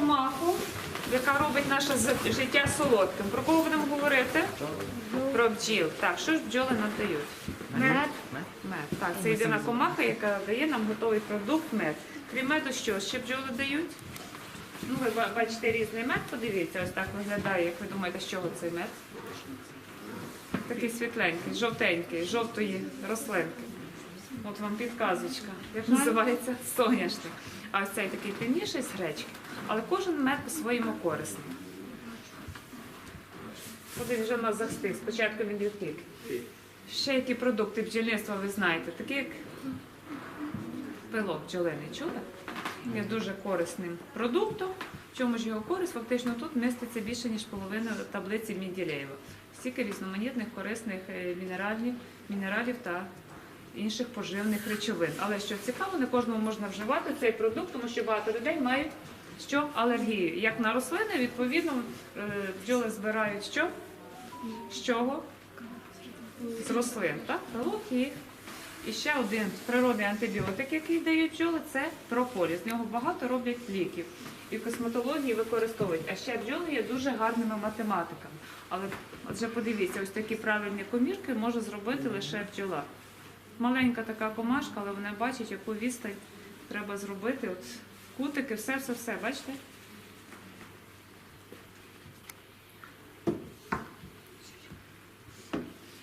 комаху, яка робить наше життя солодким. Про кого будемо говорити? Про бджіл. Так, що ж бджоли нам дають? Мед. Мед. Так, це єдина комаха, яка дає нам готовий продукт мед. Крім меду, що ще бджоли дають? Ну, ви бачите різний мед, подивіться, ось так виглядає. Як ви думаєте, з чого цей мед? Такий світленький, жовтенький, жовтої рослинки. От вам підказочка. Як називається? Соняшник. А ось цей такий темніший з гречки. Але кожен мед по-своєму корисний. Один вже в нас застиг, спочатку він відтік. Ще які продукти бджільництва ви знаєте, такі як пилок бджолиний, чули? Є дуже корисним продуктом. В чому ж його користь? Фактично тут міститься більше, ніж половина таблиці Менділеєва. Стільки різноманітних корисних е, мінералів, мінералів та інших поживних речовин. Але що цікаво, не кожному можна вживати цей продукт, тому що багато людей мають що алергію. Як на рослини, відповідно, е, бджоли збирають що? З чого? З рослин, так? Пилок і і ще один природний антибіотик, який дають бджоли, це прополіс. З нього багато роблять ліків. І в косметології використовують. А ще бджоли є дуже гарними математиками. Але отже, подивіться, ось такі правильні комірки може зробити лише бджола. Маленька така комашка, але вона бачить, яку відстань треба зробити. От кутики, все, все, все, бачите?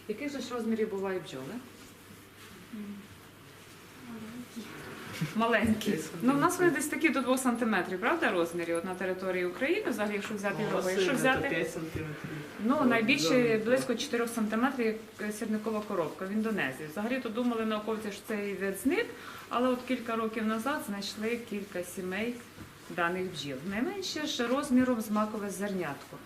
Яких же ж розмірів бувають бджоли? Маленькі. Ну, в нас вони десь такі до 2 см, правда, розмірі от на території України, взагалі, якщо взяти Європу. Якщо взяти, сантиметрів. ну, найбільше близько 4 см сірникова коробка в Індонезії. Взагалі то думали науковці, що це і вид зник, але от кілька років назад знайшли кілька сімей даних бджіл. Найменше ж розміром з макове зернятко.